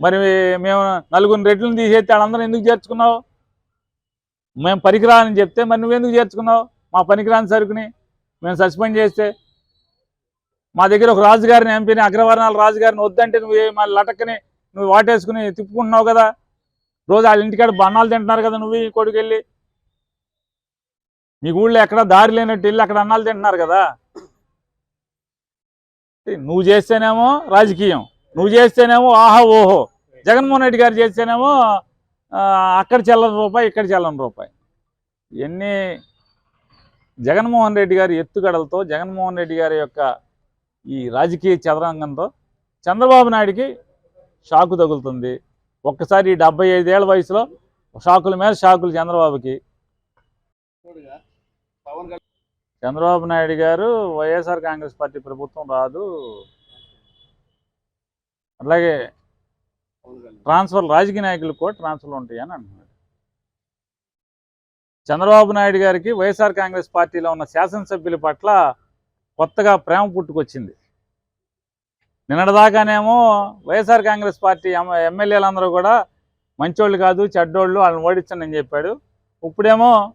మరి మేము నలుగురు రెడ్లను తీసేస్తే వాళ్ళందరూ ఎందుకు చేర్చుకున్నావు? మేము పనికిరాని చెప్తే మరి నువ్వెందుకు చేర్చుకున్నావు? మా పనికిరాని సరుకుని మేము సస్పెండ్ చేస్తే మా దగ్గర ఒక రాజుగారిని ఎంపీని అగ్రవర్ణాల రాజుగారిని వద్దంటే నువ్వు ఏ- మళ్ళీ లటక్కని నువ్వు వాటేసుకుని తిప్పుకుంటున్నావు కదా? రోజు వాళ్ళ ఇంటికాడ బన్నాలు తింటున్నారు కదా నువ్వు ఈ కొడుకు వెళ్ళి మీ ఊళ్ళో ఎక్కడ దారి లేనట్టు వెళ్ళి అక్కడ అన్నాలు తింటున్నారు కదా? నువ్వు చేస్తేనేమో రాజకీయం. నువ్వు చేస్తేనేమో ఆహా ఓహో. జగన్మోహన్ రెడ్డి గారు చేస్తేనేమో అక్కడ చెల్లని రూపాయి ఇక్కడ చెల్లని రూపాయి. ఎన్ని జగన్మోహన్ రెడ్డి గారి ఎత్తుగడలతో జగన్మోహన్ రెడ్డి గారి యొక్క ఈ రాజకీయ చదరంగంతో చంద్రబాబు నాయుడికి షాకు తగులుతుంది. ఒక్కసారి ఈ డెబ్బై ఐదేళ్ళ వయసులో షాకుల మీద షాకులు చంద్రబాబుకి. చంద్రబాబు నాయుడు గారు వైఎస్ఆర్ కాంగ్రెస్ పార్టీ ప్రభుత్వం రాదు. అలాగే ట్రాన్స్ఫర్ రాజకీయ నాయకులకు కూడా ట్రాన్స్ఫర్లు ఉంటాయి అని అంటున్నాడు. చంద్రబాబు నాయుడు గారికి వైఎస్ఆర్ కాంగ్రెస్ పార్టీలో ఉన్న శాసనసభ్యుల పట్ల కొత్తగా ప్రేమ పుట్టుకొచ్చింది. నిన్నటిదాకానేమో వైఎస్ఆర్ కాంగ్రెస్ పార్టీ ఎమ్- ఎమ్మెల్యేలందరూ కూడా మంచోళ్ళు కాదు చెడ్డోళ్ళు వాళ్ళని ఓడించండి అని చెప్పాడు. ఇప్పుడేమో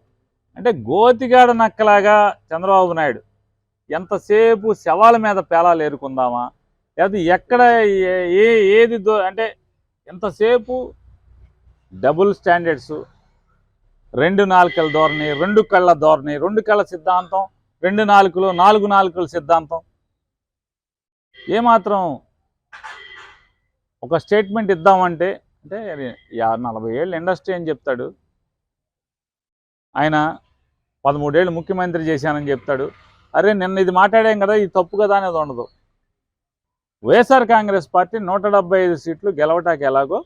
అంటే గోతిగాడ నక్కలాగా చంద్రబాబు నాయుడు. ఎంతసేపు శవాల మీద పేలాలు ఏరుకుందామా? లేకపోతే ఎక్కడ ఏ- ఏది అంటే ఎంతసేపు డబుల్ స్టాండర్డ్స్ రెండు నాలుకల ధోరణి రెండు కళ్ళ ధోరణి రెండు కళ్ళ సిద్ధాంతం రెండు నాలుకలు నాలుగు నాలుకల సిద్ధాంతం. ఏమాత్రం ఒక స్టేట్మెంట్ ఇద్దామంటే అంటే నలభై ఏళ్ళు ఇండస్ట్రీ అని చెప్తాడు. ఆయన పదమూడేళ్ళు ముఖ్యమంత్రి చేశానని చెప్తాడు. అరే నిన్న ఇది మాట్లాడాం కదా ఇది తప్పు కదా అనేది ఉండదు. వైఎస్ఆర్ కాంగ్రెస్ పార్టీ నూట డెబ్బై ఐదు సీట్లు గెలవటానికి ఎలాగో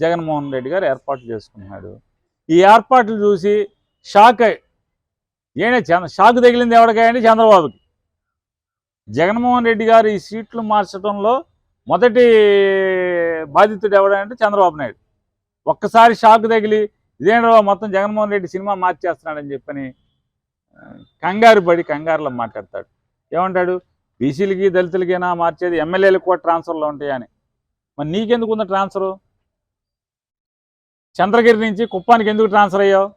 జగన్మోహన్ రెడ్డి గారు ఏర్పాట్లు చేసుకున్నాడు ఈ ఏర్పాట్లు చూసి షాక్ అయ్యి ఏనే చంద్ర షాక్ తగిలింది ఎవరికాయండి చంద్రబాబుకి? జగన్మోహన్ రెడ్డి గారు ఈ సీట్లు మార్చడంలో మొదటి బాధితుడు ఎవడంటే చంద్రబాబు నాయుడు. ఒక్కసారి షాక్ తగిలి ఇదేంటో మొత్తం జగన్మోహన్ రెడ్డి సినిమా మార్చేస్తున్నాడని చెప్పని కంగారు పడి కంగారులో మాట్లాడతాడు. ఏమంటాడు? బీసీలకి దళితులకైనా మార్చేది ఎమ్మెల్యేలకు కూడా ట్రాన్స్ఫర్లు ఉంటాయని మరి నీకెందుకు ఉంది ట్రాన్స్ఫరు? చంద్రగిరి నుంచి కుప్పానికి ఎందుకు ట్రాన్స్ఫర్ అయ్యావు?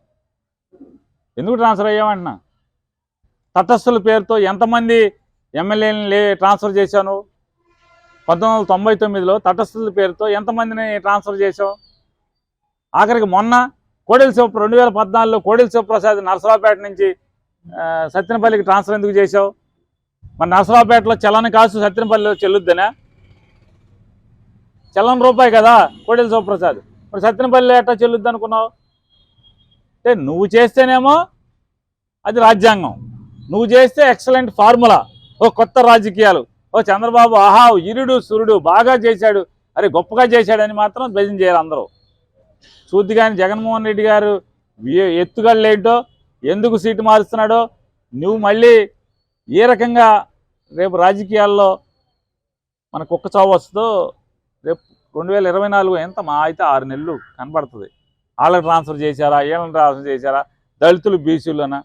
ఎందుకు ట్రాన్స్ఫర్ అయ్యావు అంటున్నా? తటస్థుల పేరుతో ఎంతమంది ఎమ్మెల్యేని లే ట్రాన్స్ఫర్ చేశాను పంతొమ్మిది వందల తొంభై తొమ్మిదిలో తటస్థుల పేరుతో ఎంతమందిని ట్రాన్స్ఫర్ చేశావు? ఆఖరికి మొన్న కోడెల శివ రెండు వేల పద్నాలుగులో కోడెల శివప్రసాద్ నరసరావుపేట నుంచి సత్యనపల్లికి ట్రాన్స్ఫర్ ఎందుకు చేశావు? మన నరసరావుపేటలో చలన కాసు సత్యనపల్లిలో చెల్లుద్దనా? చలన రూపాయి కదా కోడెల శివప్రసాద్. మరి సత్యనపల్లి ఎట్లా చెల్లుద్ది అనుకున్నావు? అంటే నువ్వు చేస్తేనేమో అది రాజ్యాంగం. నువ్వు చేస్తే ఎక్సలెంట్ ఫార్ములా ఓ కొత్త రాజకీయాలు. ఓ చంద్రబాబు ఆహా ఇరుడు సురుడు బాగా చేశాడు. అరే గొప్పగా చేశాడని మాత్రం భజన చేయాలి అందరూ. చూద్ది కానీ జగన్మోహన్ రెడ్డి గారు ఏ- ఎత్తుగడలేంటో ఎందుకు సీటు మారుస్తున్నాడో నువ్వు మళ్ళీ ఏ రకంగా రేపు రాజకీయాల్లో మనకు ఒక్క చావు వస్తుందో రేపు రెండు వేల ఇరవై నాలుగు ఎంత మా అయితే ఆరు నెలలు కనబడుతుంది. వాళ్ళకి ట్రాన్స్ఫర్ చేశారా వీళ్ళని ట్రాన్స్ఫర్ చేశారా దళితులు బీసీలోనా?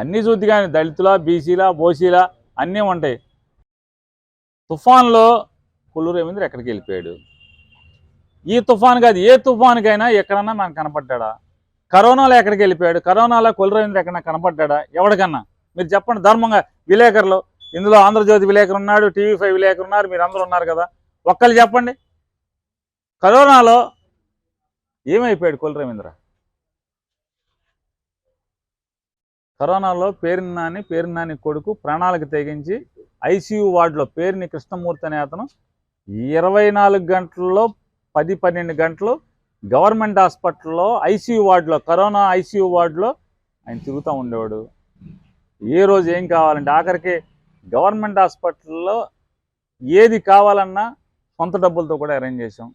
అన్నీ చూద్ది కానీ దళితుల బీసీల బోసీల అన్నీ ఉంటాయి. తుఫాన్లో కొల్లూరు రవీంద్ర ఎక్కడికి వెళ్ళిపోయాడు? ఈ తుఫాన్ కాదు ఏ తుఫాన్కైనా ఎక్కడన్నా మనకు కనపడ్డా కరోనాలో ఎక్కడికి వెళ్ళిపోయాడు? కరోనాలో కొల్లు రవీంద్ర ఎక్కడన్నా కనపడ్డా ఎవడికన్నా? మీరు చెప్పండి ధర్మంగా విలేకరులు. ఇందులో ఆంధ్రజ్యోతి విలేకరు ఉన్నాడు టీవీ ఫైవ్ విలేకరు ఉన్నారు మీరు అందరూ ఉన్నారు కదా. ఒక్కళ్ళు చెప్పండి. కరోనాలో ఏమైపోయాడు కొల్లు రవీంద్ర? కరోనాలో పేరున్నాని నాని కొడుకు ప్రాణాలకు తెగించి ఐసీయూ వార్డులో పేరుని కృష్ణమూర్తి అనే అతను ఇరవై నాలుగు గంటల్లో పది పన్నెండు గంటలు గవర్నమెంట్ హాస్పిటల్లో ఐసీయూ వార్డులో కరోనా ఐసీయూ వార్డులో ఆయన తిరుగుతూ ఉండేవాడు. ఏ రోజు ఏం కావాలంటే ఆఖరికి గవర్నమెంట్ హాస్పిటల్లో ఏది కావాలన్నా సొంత డబ్బులతో కూడా అరేంజ్ చేసాం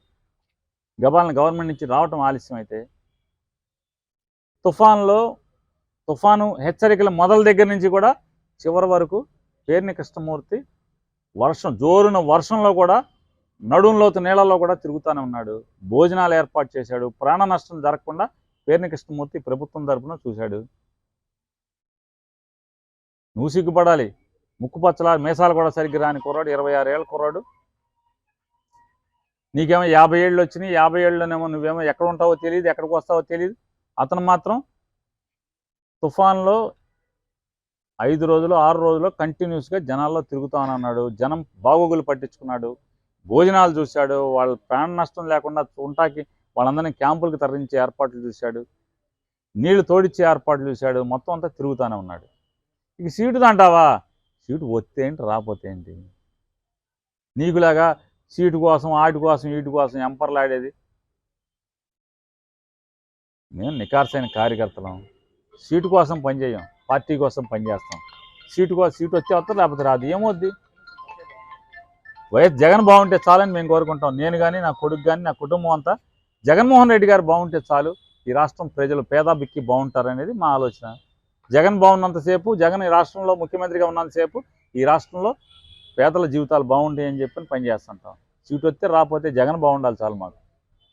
గబాలను గవర్నమెంట్ నుంచి రావటం ఆలస్యం అయితే తుఫాన్లో తుఫాను హెచ్చరికల మొదల దగ్గర నుంచి కూడా చివరి వరకు పేర్ని కృష్ణమూర్తి వర్షం జోరున వర్షంలో కూడా నడుంలోతు నీళ్ళలో కూడా తిరుగుతూనే ఉన్నాడు. భోజనాలు ఏర్పాటు చేశాడు. ప్రాణ నష్టం జరగకుండా పేర్ని కృష్ణమూర్తి ప్రభుత్వం తరఫున చూశాడు. నువ్వు సిగ్గుపడాలి. ముక్కు పచ్చల మీసాలు కూడా సరిగ్గా రాని కుర్రాడు ఇరవై ఆరు ఏళ్ళ కుర్రాడు. నీకేమో యాభై ఏళ్ళు వచ్చినాయి యాభై ఏళ్ళలోనేమో నువ్వేమో ఎక్కడ ఉంటావో తెలియదు ఎక్కడికి వస్తావో తెలియదు అతను మాత్రం తుఫాన్లో ఐదు రోజులు ఆరు రోజులు కంటిన్యూస్గా జనాల్లో తిరుగుతానన్నాడు. జనం బాగోగులు పట్టించుకున్నాడు. భోజనాలు చూశాడు. వాళ్ళ ప్రాణ నష్టం లేకుండా ఉంటాకి వాళ్ళందరినీ క్యాంపులకు తరలించే ఏర్పాట్లు చూశాడు. నీళ్ళు తోడిచ్చే ఏర్పాట్లు చూశాడు. మొత్తం అంతా తిరుగుతానే ఉన్నాడు. ఇక సీటుది అంటావా సీటు వస్తే ఏంటి రాకపోతే ఏంటి? నీకులాగా సీటు కోసం ఆటి కోసం వీటి కోసం ఎంపర్లాడేది మేము నికార్సైన కార్యకర్తలం. సీటు కోసం పనిచేయం పార్టీ కోసం పనిచేస్తాం సీటు కోసం సీటు వచ్చే వస్తారు లేకపోతే రాదు? ఏమొద్ది వైఎస్ జగన్ బాగుంటే చాలని మేము కోరుకుంటాం. నేను కానీ నా కొడుకు కానీ నా కుటుంబం అంతా జగన్మోహన్ రెడ్డి గారు బాగుంటే చాలు. ఈ రాష్ట్రం ప్రజలు పేద బిక్కి బాగుంటారనేది మా ఆలోచన. జగన్ బాగున్నంతసేపు జగన్ ఈ రాష్ట్రంలో ముఖ్యమంత్రిగా ఉన్నంతసేపు ఈ రాష్ట్రంలో పేదల జీవితాలు బాగుంటాయని చెప్పి పనిచేస్తుంటాం సీటు వస్తే రాకపోతే జగన్ బాగుండాలి చాలు మాకు.